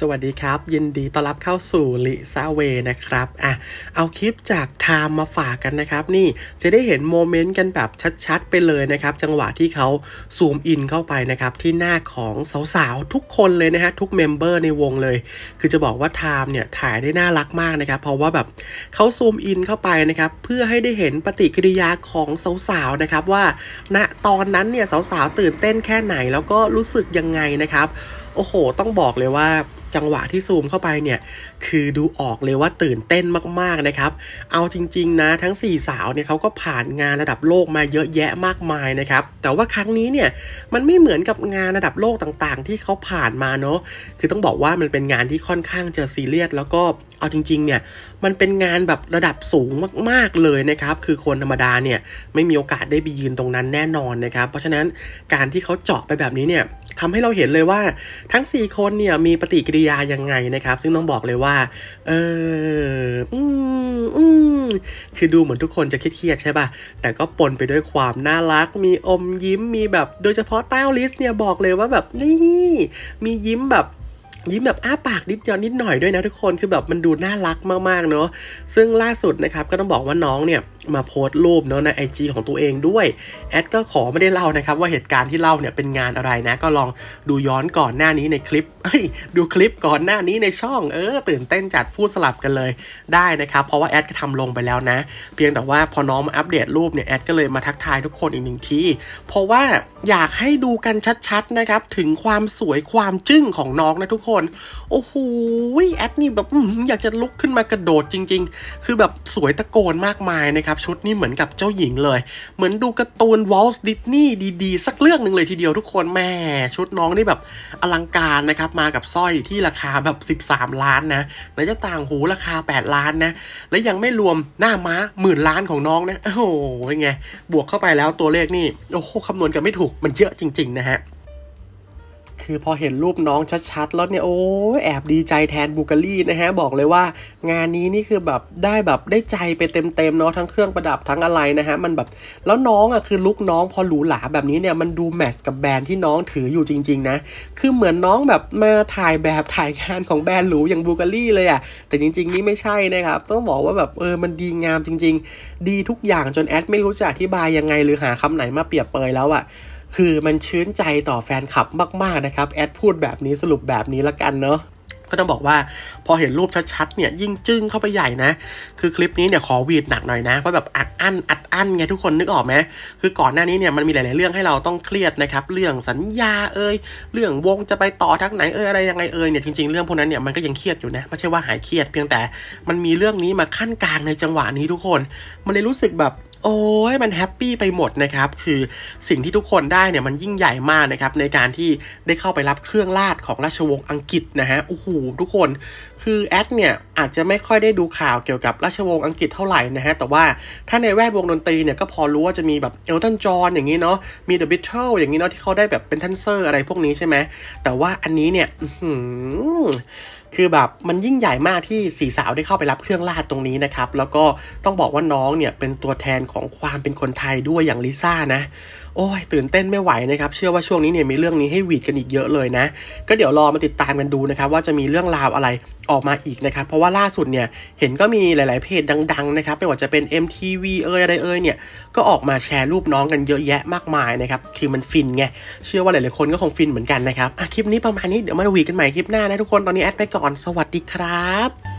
สวัสดีครับ ยินดีต้อนรับเข้าสู่ลิซาเวนะครับอะเอาคลิปจากไทม์มาฝากกันนะครับ นี่จะได้เห็นโมเมนต์กันแบบชัดๆ ไปเลยนะครับ จังหวะที่เขาซูมอินเข้าไปนะครับ ที่หน้าของสาวๆ ทุกคนเลยนะฮะ ทุกเมมเบอร์ในวงเลย คือจะบอกว่าไทม์เนี่ยถ่ายได้น่ารักมากนะครับ เพราะว่าแบบเขาซูมอินเข้าไปนะครับ เพื่อให้ได้เห็นปฏิกิริยาของสาวๆนะครับว่าณตอนนั้นเนี่ยสาวๆตื่นเต้นแค่ไหนแล้วก็รู้สึกยังไงนะครับโอ้โห ต้องบอกเลยว่า จังหวะที่ซูมเข้าไปเนี่ยคือดูออกเลยว่าตื่นเต้นมากๆนะครับ เอาจริง ๆ นะทั้ง 4 สาวเนี่ยเขาก็ผ่านงานระดับโลกมาเยอะแยะมากมายนะครับ แต่ว่าครั้งนี้เนี่ยมันไม่เหมือนกับงานระดับโลกต่างๆ ที่เขาผ่านมาเนาะคือต้องบอกว่ามันเป็นงานที่ค่อนข้างจะซีเรียสแล้วก็เอาจริง ๆ เนี่ยมันเป็นงานแบบระดับสูงมากๆเลยนะครับ คือคนธรรมดาเนี่ยไม่มีโอกาสได้ไปยืนตรงนั้นแน่นอนนะครับ เพราะฉะนั้นการที่เขาเจาะไปแบบนี้เนี่ยทำให้เราเห็นเลยว่าทั้ง 4 คนเนี่ยมีปฏิกิริยายังไงนะครับ ซึ่งต้องบอกเลยว่า เอออืมอืมคือดูเหมือนทุกคนจะเครียดใช่ป่ะ แต่ก็ปนไปด้วยความน่ารัก มีอมยิ้มมีแบบโดยเฉพาะเต้าลิสเนี่ยบอกเลยว่าแบบนี่มียิ้มแบบยิ้มแบบอ้าปากนิดเดียวนิดหน่อยด้วยนะทุกคนคือแบบมันดูน่ารักมากๆเนาะซึ่งล่าสุดนะครับก็ต้องบอกว่าน้องเนี่ย มาโพสต์รูปเนาะในไอจของตัวเองด้วย แอดก็ขอไม่ได้เล่านะครับว่าเหตุการณ์ที่เล่าเนี่ยเป็นงานอะไรนะ ก็ลองดูย้อนก่อนหน้านี้ในคลิปดูคลิปก่อนหน้านี้ในช่องเออตื่นเต้นจัดพูดสลับกันเลยได้นะครับ เพราะว่าแอดก็ทำลงไปแล้วนะ เพียงแต่ว่าพอน้องมาอัปเดตรูปเนี่ยแอดก็เลยมาทักทายทุกคนอีกหนึ่งทีเพราะว่าอยากให้ดูกันชัดๆนะครับถึงความสวยความจึ้งของน้องนะทุกคน โอ้โหแอดนี่แบบอยากจะลุกขึ้นมากระโดดจริง ๆ คือแบบสวยตะโกนมากมายนะครับชุดนี้เหมือนกับเจ้าหญิงเลย เหมือนดูการ์ตูนวอลส์ดิสนีย์ดีๆ สักเรื่องหนึ่งเลยทีเดียวทุกคนแม่ชุดน้องนี่แบบอลังการนะครับมากับสร้อยที่ราคาแบบ 13 ล้านนะไหนจะต่างหูราคา 8 ล้านนะ และยังไม่รวมหน้าม้าหมื่นล้านของน้องนะโอ้โหเป็นไงบวกเข้าไปแล้วตัวเลขนี่โอ้โหคำนวณกันไม่ถูกมันเยอะจริง ๆ นะฮะ คือพอเห็นรูปน้องชัดๆ แล้วเนี่ยโอ้แอบดีใจแทนบูการีนะฮะ บอกเลยว่างานนี้นี่คือแบบได้แบบได้ใจไปเต็มๆเนาะทั้งเครื่องประดับทั้งอะไรนะฮะ มันแบบแล้วน้องอะคือลุกน้องพอหรูหราแบบนี้เนี่ยมันดูแมทช์กับแบรนด์ที่น้องถืออยู่จริง ๆ นะ คือเหมือนน้องแบบมาถ่ายแบบถ่ายงานของแบรนด์หรูอย่างบูการีเลยอะแต่จริง ๆ นี่ไม่ใช่นะครับต้องบอกว่าแบบเออมันดีงามจริง ๆ ดีทุกอย่างจนแอดไม่รู้จะอธิบายยังไงหรือหาคำไหนมาเปรียบเปยแล้วอะ คือมันชื้นใจต่อแฟนคลับมาก ๆ นะครับ แอดพูดแบบนี้สรุปแบบนี้ละกันเนาะก็ต้องบอกว่าพอเห็นรูปชัดๆเนี่ยยิ่งจึ้งเข้าไปใหญ่นะ คือคลิปนี้เนี่ยขอวีดหนักหน่อยนะเพราะแบบอัดอั้นอัดอั้นไงทุกคนนึกออกไหมคือก่อนหน้านี้เนี่ยมันมีหลายๆเรื่องให้เราต้องเครียดนะครับ เรื่องสัญญาเอ่ยเรื่องวงจะไปต่อทักไหนเอ่ยอะไรยังไงเอ่ยเนี่ยจริงๆเรื่องพวกนั้นเนี่ยมันก็ยังเครียดอยู่นะไม่ใช่ว่าหายเครียดเพียงแต่มันมีเรื่องนี้มาขั้นกลางในจังหวะนี้ทุกคน มันเลยรู้สึกแบบ โอ้ยมันแฮปปี้ไปหมดนะครับ คือสิ่งที่ทุกคนได้เนี่ยมันยิ่งใหญ่มากนะครับ ในการที่ได้เข้าไปรับเครื่องราชของราชวงศ์อังกฤษนะฮะโอ้โหทุกคนคือแอดเนี่ยอาจจะไม่ค่อยได้ดูข่าวเกี่ยวกับราชวงศ์อังกฤษเท่าไหร่นะฮะแต่ว่าถ้าในแวดวงดนตรีเนี่ยก็พอรู้ว่าจะมีแบบเอลตันจอห์นอย่างนี้เนาะมีเดอะบิทเทิลอย่างนี้เนาะที่เขาได้แบบเป็นทันเซอร์อะไรพวกนี้ใช่ไหมแต่ว่าอันนี้เนี่ยอื คือแบบมันยิ่งใหญ่มากที่สีสาวได้เข้าไปรับเครื่องราชตรงนี้นะครับ แล้วก็ต้องบอกว่าน้องเนี่ยเป็นตัวแทนของความเป็นคนไทยด้วยอย่างลิซ่านะ โอ้ยตื่นเต้นไม่ไหวนะครับ เชื่อว่าช่วงนี้เนี่ยมีเรื่องนี้ให้หวีดกันอีกเยอะเลยนะ ก็เดี๋ยวรอมาติดตามกันดูนะครับ ว่าจะมีเรื่องราวอะไรออกมาอีกนะครับ เพราะว่าล่าสุดเนี่ยเห็นก็มีหลาย ๆ เพจดัง ๆ นะครับไม่ว่าจะเป็น MTV เอยอะไรเอยเนี่ยก็ออกมาแชร์รูปน้องกันเยอะแยะมากมายนะครับคือมันฟินไงเชื่อว่าหลาย ๆ คนก็คงฟินเหมือนกันนะครับคลิปนี้ประมาณนี้เดี๋ยวมาหวีดกันใหม่คลิปหน้านะทุกคนตอนนี้แอดไปก่อนสวัสดีครับ